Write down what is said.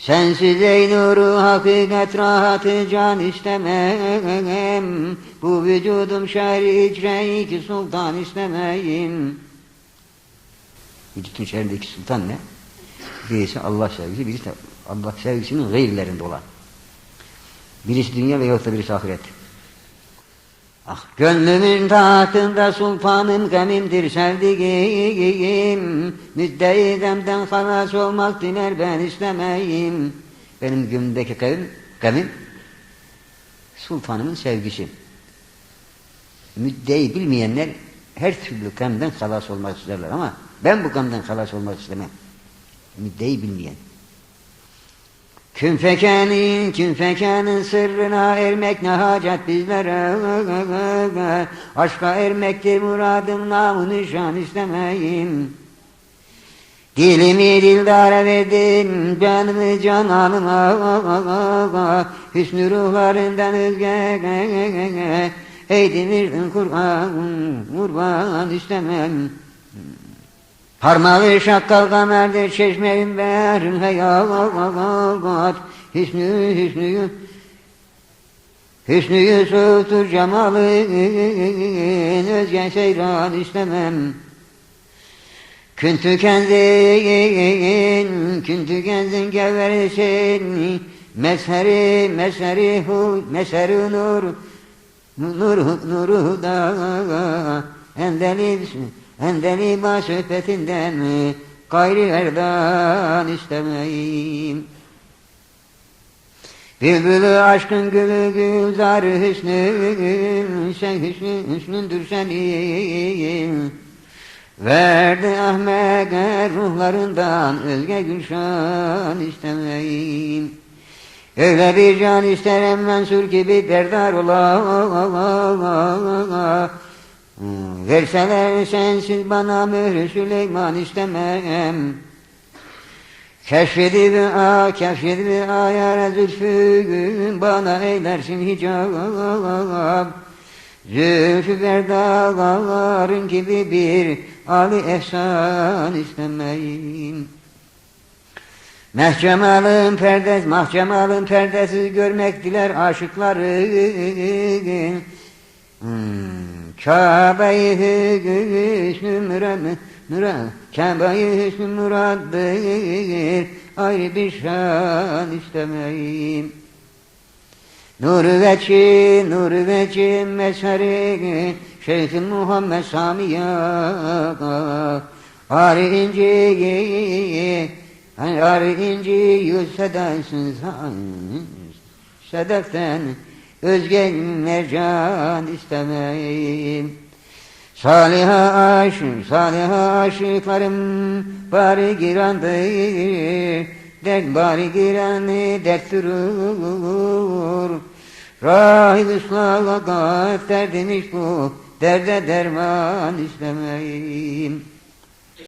Sensiz ey nuru hakikat rahatı can istemem Bu vücudum şerri icre iki sultan istemeyim Vücudun şerrindeki sultan ne? Birisi Allah sevgisi, birisi Allah sevgisinin gayrilerinde olan. Birisi dünya veyahut da birisi ahiret. Ah. Gönlümün tahtında sultanım gemimdir sevdiğim. Müddei demden halas olmak diler ben istemeyim. Benim gönlümdeki kavim, gemim sultanımın sevgisi. Müddei bilmeyenler her türlü gamden halas olmak isterler ama ben bu gamdan halas olmak istemem. Müddei bilmeyen Künfekenin, künfekenin sırrına ermek ne hacet bizlere? Aşka ermektir muradım namı nişan istemeyim Dilimi dildara verdim canımı cananıma. Hüsnü ruhlarından özge Eğdimirdim kurban, kurban istemem Parmağı şakkal kamerdir çeşmeyin verin hayat Hüsnü hüsnü Hüsnü Yusuf'tur cemalın Özgen seyran istemem. Küntü kenzin Küntü kenzin geverisin Mesheri mesheri hu Mesheri nur Nur nuru da Endeli Endeli baş sohbetinden Gayri erdan istemeyim. Bülbülü aşkın gülü gülzar hüsnün Sen hüsnün, hüsnündür senin Verdi Ahmet'e ruhlarından Özge gülşan istemeyim. Öyle bir can isterim mensur gibi berdar ola Verseler sensiz bana mührü Süleyman istemem. Keşfedip a, keşfedip ayara zülfü Bana eylersin hicab. Zülfü berdaların gibi bir Ali ehsan istemeyim. Mehcemalın perdes, mahcemalın perdesiz görmek diler aşıkları. Kabe-i hüsnü mürad, mürad, Kabe-i hüsnü muraddır, ayrı bir şan istemeyim. Nur veçi, nur veçi mesari, Şeyh Muhammed Sami'ye, Ari inci, Ari inci yüz sedansın sedeften, Özge mercan istemeyim. Saliha aşık, saliha aşıklarım bari girandır. Dert bari giranı dert durur. Rahil ıslaha gaf derdimiş bu, derde derman istemeyim.